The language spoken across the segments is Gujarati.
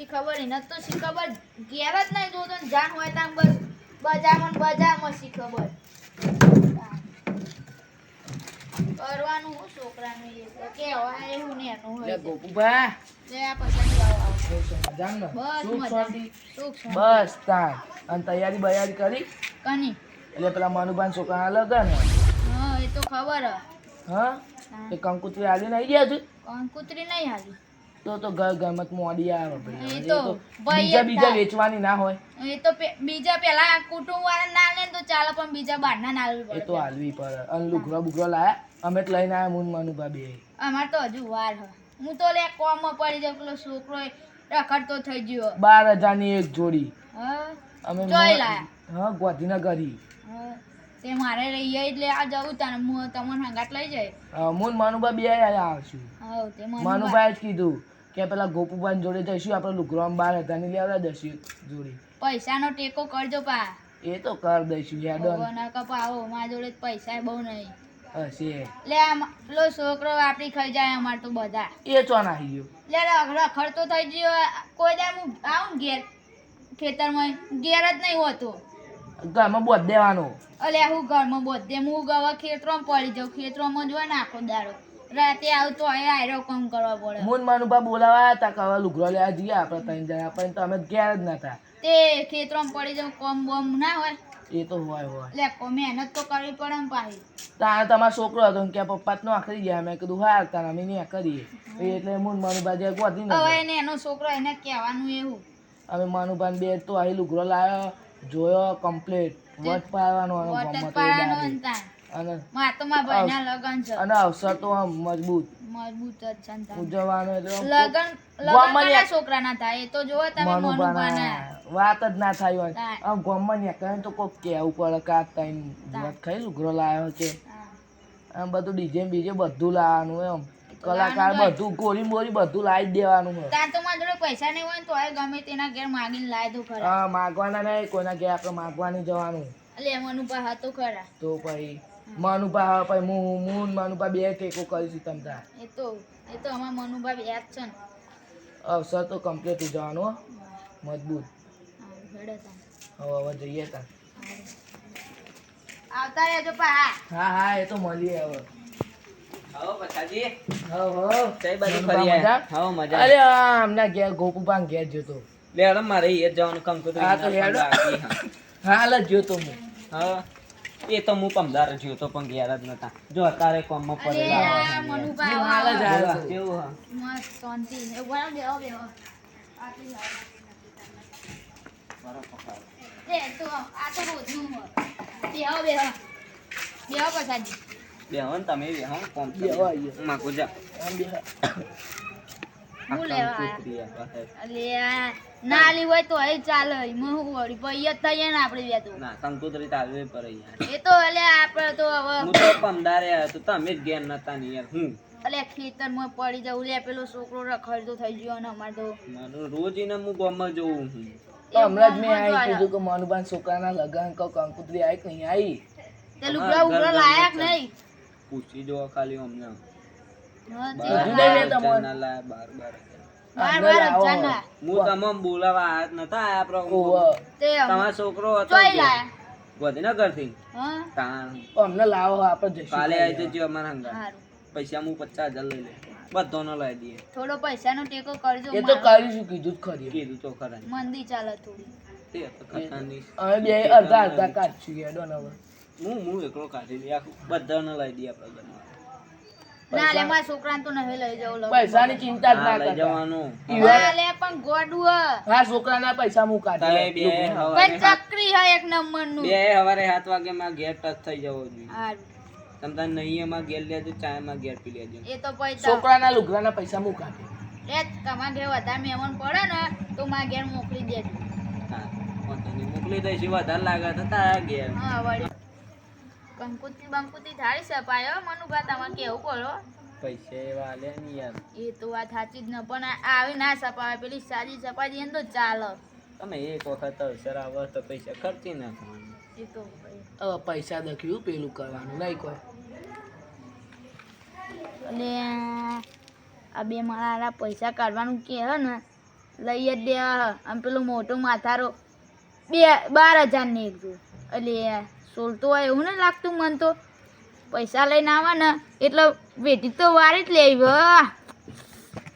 શી ખબર ન તો શી ખબર? ઘેર જ નહીં જોતો જાણ જાન હોય તામ બસ બજારમાં ને બજારમાં શી ખબર? કરવાનું હું છોકરાનું એ એવું ને એનું હોય ગોપુભા? બસ તાર અને તૈયારી બૈયારી કરી? કની? એટલે પેલા મનુભાઈ છોકરા લગન હા એ તો ખબર હ. હા? એ કંકુતરી આલીને નહીં ગયા છે કંકુતરી નહીં હાલી તો તો ઘર ગમત મોડી આવે ભાઈ. તો બીજા બીજા વેચવાની ના હોય. એ તો બીજા પેલા કુટુંબ વાળા ના લે તો ચાલે પણ બીજા બહારના ના લેવું એ તો હાલવી પડે. અન લુગરો બુગરો લાયા. અમે તો લઈને આવ્યા મુન મનુભા બે. અમાર તો હજુ વાર હ. હું તો લે કોમમાં પડી જાય પેલો છોકરો રખડતો થઈ ગયો. બાર હજારની એક જોડી. હા? અમે જોઈ લાયા? હા ગોધીનગરી. હા. તે મારે રહીએ એટલે આ જવું તને હું તમને હંગાટ લઈ જાય. મુન મનુભા બે આયા આવશું. હા તે મને મનુભાઈ જ કીધું. કે પેલા ગોપુભાઈ જોડે જઈશું આપણે લુગરામ બાર હજારની લેવડા દઈશું જોડી. પૈસાનો ટેકો કરજો પા. એ તો કર દઈશું યાદ ભગવાનના કપાવો મારા જોડે પૈસા બહુ નહીં. હશે. લે લો છોકરો આપડી ખાઈ જાય અમાર તો બધા. એ ચોન આવી ગયો. લે રખ- રખડતો થઈ ગયો. કોઈ દાડ હું આવું ને ઘેર ખેતરમાં ઘેર જ નહીં હોતો. ઘરમાં બોધ દેવાનો. અલે હું ઘરમાં દે હું ગવા ખેતરમાં પડી જાઉં ખેતરમાં જ હોય ને આખો દાડો. રાતે આવતો તો આયરો કામ કરવા પડે. મોન મનુભા બોલાવા હતા કે હવે લુગરો લેવા જઈએ આપણે ત્રણ જણા પણ અમે ઘેર જ નતા. તે ખેતરમાં પડી જાઉં કોમ બોમ ના હોય. એ તો હોય હોય. લે કો મહેનત તો કરવી પડે ને પાછી તારે તમારો છોકરો હતો કે પપ્પા તો આખરી ગયા મેં કીધું હા તારા અમે ત્યાં કરીએ. એટલે મુન મનુભા જે ગોધી હવે એને એનો છોકરો એને કહેવાનું એવું. અમે મનુભા બે તો અહીં લુગરો લાવ્યો જોયો કમ્પ્લીટ વટ પાડવાનો વોટ પાડવાનો. ને અને અને અવસર તો મજબૂત. મજબૂત જ ને ઉજવવાનો એટલે લગન લગન કના એક- થાય. એ તો જો તમે વાત જ ના થાય હોય. આમ ગામમાં નીકળે તો કોક કહેવું પડે કા તઈન વટ ખાઈ લુગરો લાવ્યો છે. આમ બધું ડીજે બીજે બધું લાવવાનું એમ. કલાકાર બધું ગોરી મોરી બધું લાવી દેવાનું તાર તો મારા જોડે પૈસા નહીં હોય ને તો હવે ગમે તેના ઘેર માગીને લાવી દો ખરા. હા માગવાના નહીં. કોઈના ઘેર આપણે માગવાની જવાનું. લેવાનું મનુભા હતું ખરા. તો પછી મનુભા હવે પછી હું હું મનુભા બે ટેકો કરીશું તમ તાર એ તો એ તો અમાર મનુભા યાદ છે ને. અવસર તો કમ્પ્લીટ ઉજવવાનું હો. મજબૂત. હા, હેડો તાન. હવે હવે જઈએ તાર આવતા રહેજો પા હા. હા હા એ તો મળીએ હવે. જ જવાનું હા, તો ના હેડો. હાલ જ જોતો હું. હા. એ તો હું પમદાર જ તો પણ ઘેર જ નતા. જો અત્યારે કોમમાં પડેલા હાલ જ આવો. આવ્યો કેવું હા મસ્ત શાંતિ. એ બોલો બેહો બેહો આટલી લાવો. એ તો આ તો રોજનું હોય. બેહો બેહો બેહો પછાજી બેહો ને તમે બેહો કોમ બેહો આઈએ. હું જા. આમ બે આ હું લેવા. અલે ના લી હોય તો એ ચાલે. એમાં હું વળી જ થઈએ ને આપણે બે તો. ના સંકુતરી તાલવે પર પડે યાર એ તો એટલે આપણે તો હવે હું તો પમદારે આવ્યો તો તમે જ ગેમ નતા ને યાર હું? અલે ખેતરમાં પડી જવું. લે પેલો છોકરો રખડતો થઈ ગયો ને અમારે તો. મારું રોજ એને હું ગોમ જોઉં હું. તો હમણાં જ મેં ગામમાં કીધું કે મનુભાઈ છોકરાના લગન કો કંકુતરી આઈ કે નહીં આઈ? તે લુગડા ઉગડા લાયક નહીં? પૂછી જો ખાલી અમને હમણાં. છોકરો હતો ચોય લાયા. ગાંધીનગરથી અમને લાવો આપણે કાલે આવી જજો અમારા હંગા પૈસા હું પચાસ હજાર લઈ લે બધો નો લઈ દઈએ. થોડો પૈસાનો ટેકો કરજો એ તો કરીશું કીધું જ ખરી. કીધું તો ખરા. મંદી ચાલે થોડી. બે અડધા અડધા કાઢશું હવે. હું હું એકલો કાઢી લઈ આખું. બધાને લઈ દઈએ આપણે ઘરમાં. ના લે મારા છોકરાને તો નહીં લઈ જવું પૈસાની ચિંતા જ ના લઈ જવાનું. ના લે પણ ગોડું હા. છોકરાના પૈસા હું બે પણ હવારે હે. એક નંબરનું. બે હવારે સાત વાગે માં ઘેર ટચ થઈ જવો જોઈએ. હારું. તાર નહીં એમાં ઘેર લેજો ચા માં ઘેર પી લેજો. એ તો પૈસા. છોકરાના લુગડાના પૈસા હું દે એ તમારા ઘેર વધારે મહેમાન પડે ને તો મારા ઘેર મોકલી દેજો. હા. વાંધો નહીં. મોકલી દઈશું વધારે લાગે તો તારા ઘેર. હા વળી કંકુતી બંકુતી થાળી સપાયો મનુભા તમે કેવું બોલો? પૈસા વાલે ની યાર. એ તો વાત સાચી જ ન પણ આવી ના સપાવે પેલી સાદી સપાઈ દઈએ ને તો ચાલે. તમે એક વખત અવસર આવો તો પૈસા ખર્ચી નાખવાનું. એ તો હવે પૈસા દખ્યું પેલું કરવાનું નહીં કોઈ એટલે આ બે મારા પૈસા કાઢવાનું કહે ને લઈ જ દેવા આમ પેલું મોટું માથારો. બે બાર હજારની એક જો. એટલે સોલતો હોય એવું નહીં લાગતું મન તો. પૈસા લઈને આવા ને એટલે વેઠી તો વારી જ લેવી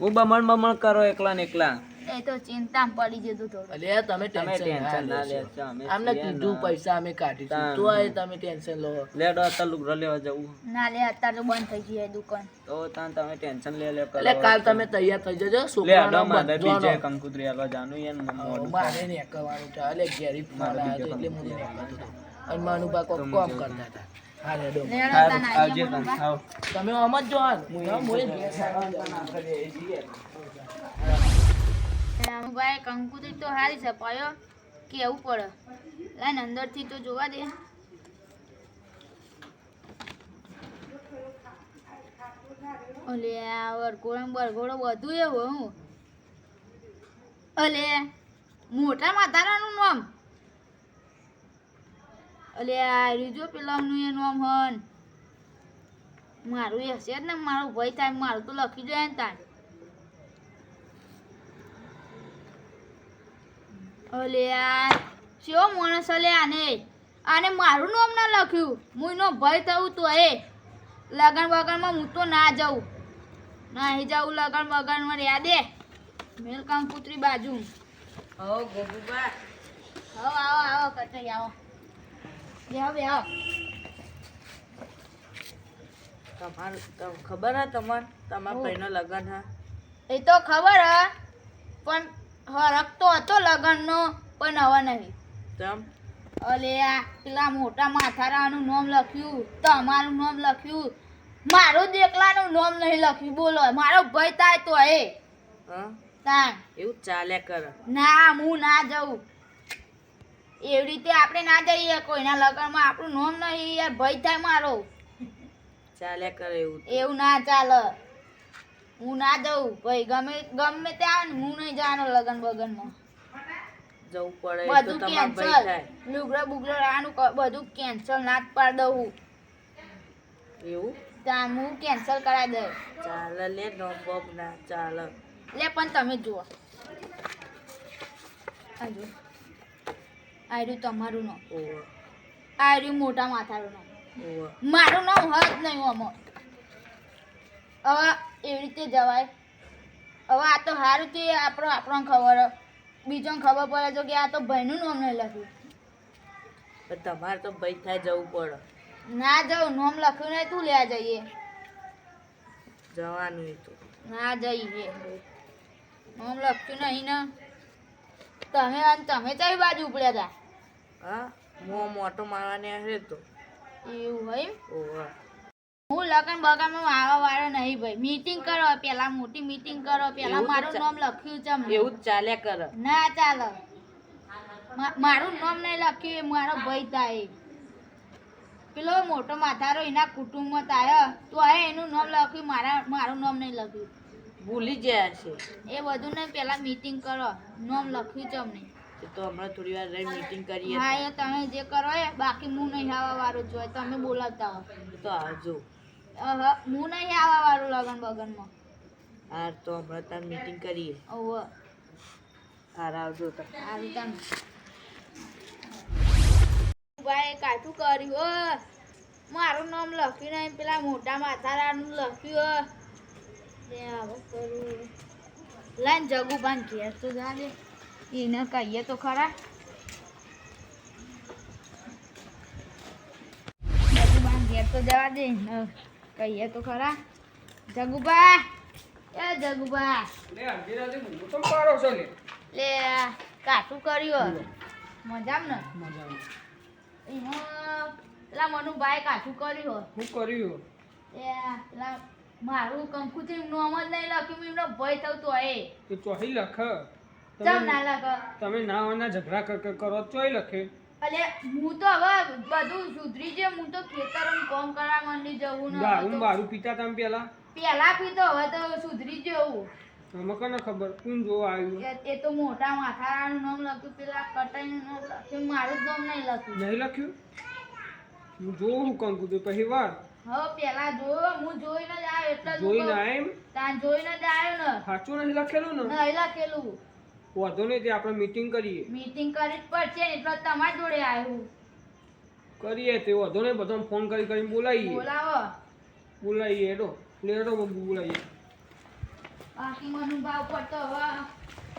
હું. બમણ બમણ કરો એકલા ને એકલા. એ તો ચિંતા પડી જતું થોડું અલ્યા તમે તમે ટેન્શન ટેન્શન ના ના લેશો. લેશો અમે આમને કીધું પૈસા અમે કાઢીશું. તો એ તમે ટેન્શન લો. લેડો અત્યારે લુગડો લેવા જવું. ના લે અત્યારે તો બંધ થઈ ગઈ દુકાન. તો તાન તમે ટેન્શન લે લે કરો. કાલ તમે તૈયાર થઈ જજો લે છોકરાનો મારે બીજે કંકુતરી આલવા જાનું યાર હવ, મોડું મારે ને કરવાનું છે. ફોન એટલે કરતો. અને માનુભા કોક કોમ કરતા હતા. આવજે. તમે આમ જ જો હા હું મોય ઘેર સારા ભાઈ કંકુતરી તો હારી છે પાયો કેવું પડે? લાઈન અંદરથી તો જોવા દે. ઓલે આ વરઘોડો બરઘોડો બધું એવું હું. ઓલે મોટા માતારાનું નામ. અલે આ રીજો પેલાનું એ નામ હન. મારું એ હશે જ ને મારો ભય થાય મારું તો લખી દે ને તાર. અલે આ શિવ માણસ અલે આને? આને મારું નામ ના લખ્યું. હું એનો ભય થયું તો એ લગન બગનમાં હું તો ના જાઉં. નહીં જાઉં લગન બગનમાં રહ્યા દે. મેલકામ પુત્રી બાજુ. હો ગોગુબા હો આવો આવો કટાઈ આવો. તમાર ખબર હે તમાર તમારા ભાઈનો લગન હા? એ તો ખબર હ પણ હરક તો હતો લગનનો પણ હવે નહીં. તમ? અલે આ પેલા મોટા માથારાનું નામ લખ્યું તમારું નામ લખ્યું. મારું જ એકલાનું નામ નહીં લખ્યું બોલો. મારો ભય થાય તો એ હા? એવું ચાલે કર. ના હું ના જાઉં. એવી રીતે આપણે ના જઈએ કોઈના લગ્નમાં આપણું નોમ નહીં યાર ભય થાય મારો. ચાલે કરે એવું એવું ના ચાલે. હું ના જઉં ભાઈ ગમે ગમે તે આવે ને હું નહીં જવાનું લગન બગનમાં. જવું પડે બધું કેન્સલ લુગડા બુગડા આનું બધું કેન્સલ ના જ પાડ દઉં એવું? ત્યાં હું કેન્સલ કરાવી દઉં. ચાલે લે નો બોબ ના ચાલે. લે પણ તમે જુઓ. આ જુઓ. આ રહ્યું તમારું નામ. ઓવ. આ રહ્યું મોટા માથાનું નામ. મારું નામ હજ નહીં આમાં હવે એવી રીતે જવાય. હવે આ તો સારું છે આપણો આપણો ખબર. બીજો બીજોને ખબર પડે છે કે આ તો ભાઈનું નામ નહીં લખ્યું. તમારે તો ભાઈ થાય જવું પડે. ના જાઉં નામ લખ્યું નહીં તું લેવા જઈએ. જવાનું તો. ના જઈએ. નામ લખ્યું નહીં ને. તમે તમે કઈ બાજુ ઉપડ્યા હતા હા હું મોટો મારવાને હશે તો. એવું હોય ઓવ હું. લગન બગનમાં વાળો વાળો નહીં ભાઈ. મીટિંગ કરો પેલા મોટી મીટિંગ કરો. પેલા મારું નામ લખ્યું છે એવું જ ચાલ્યા કરે. ના ચાલે. મારું નામ નહીં લખ્યું એ મારો ભાઈ થાય. પેલો મોટો માથારો એના કુટુંબમાં થાય. તો આ એનું નામ લખ્યું મારા મારું નામ નહીં લખ્યું. ભૂલી ગયા છે. એ બધું ને પેલા મીટિંગ કરો. નામ લખ્યું છે અમને. તો હમણાં થોડી વાર રહી મીટિંગ કરીએ હા એ તમે જે કરો એ બાકી હું નહીં આવવા વાળું જોય તમે બોલાવતા હો. તો આવજો હું નહીં આવવા વાળું લગન બગનમાં. હા તો હમણાં તાર મીટિંગ કરીએ. ઓહો. હાર આવજો તો. સારું તમે ભાઈ કાઠું કર્યું હો. મારું નામ લખ્યું નહીં પેલા મોટા માથારાનું લખ્યું હો. લાઈન જગુબાન ઘેર તો જા દે એને કહીએ તો ખરા. ઘેર તો જવા દે કહીએ તો ખરા. જગુબા એ જગુબા. લે કાઠું કર્યું મજામ મજામાં ને? એમાં પેલા મનુભાઈ કાઠું કર્યું હો. શું કર્યું એ પેલા મારું કંકુથી નામ જ નહીં લખ્યું એમનો ભય થયું તો એ એ ચોહી લખ. તમે ના તમે ના ઝઘડા કર કર કરો તો ચોય લખે. અલે હું તો હવે બધું સુધરી જે હું તો ખેતરમાં કામ કરવા માંડી જવું ના હું મારું પિતા તમ પેલા? પેલા પીતો હવે તો સુધરી જવું. અમે કને ખબર? કોણ જોવા આવ્યું? એ- એ તો મોટા માથારાનું નામ લખ્યું પેલા કટાઈનું નામ લખ્યું મારું જ નામ નહીં લખ્યું. નહીં લખ્યું? હું જોઉં હું કંકુ તો પછી વાર. હવે પેલા જો હું જોઈને જ આવ્યો એટલે જોઈને. એમ? તાન જોઈને જ આવ્યો ને. સાચું નહીં લખેલું ને? નહીં લખેલું. વાંધો નહીં તે આપણે મીટિંગ કરીએ. મીટિંગ કરી જ પડશે ને એટલે તમારી જોડે આવ્યું કરીએ તે વાંધો નહીં બધાને ફોન કરી કરીને બોલાવીએ. બોલાવો. બોલાવીએ એડો લેડો બોલાવીએ. બાકી મનુ ભાવ પડતો હવે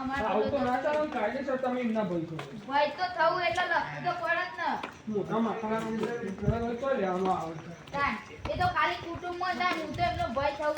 અમારે તો ના બધું કાયદેસર તમે એમના ભાઈ છો. ભાઈ તો થવું એટલે લખવું તો પડે જ ને. મોટા માથા તો લેવાનું આવે એ તો ખાલી કુટુંબમાં તાન હું તો એમનો ભય થવું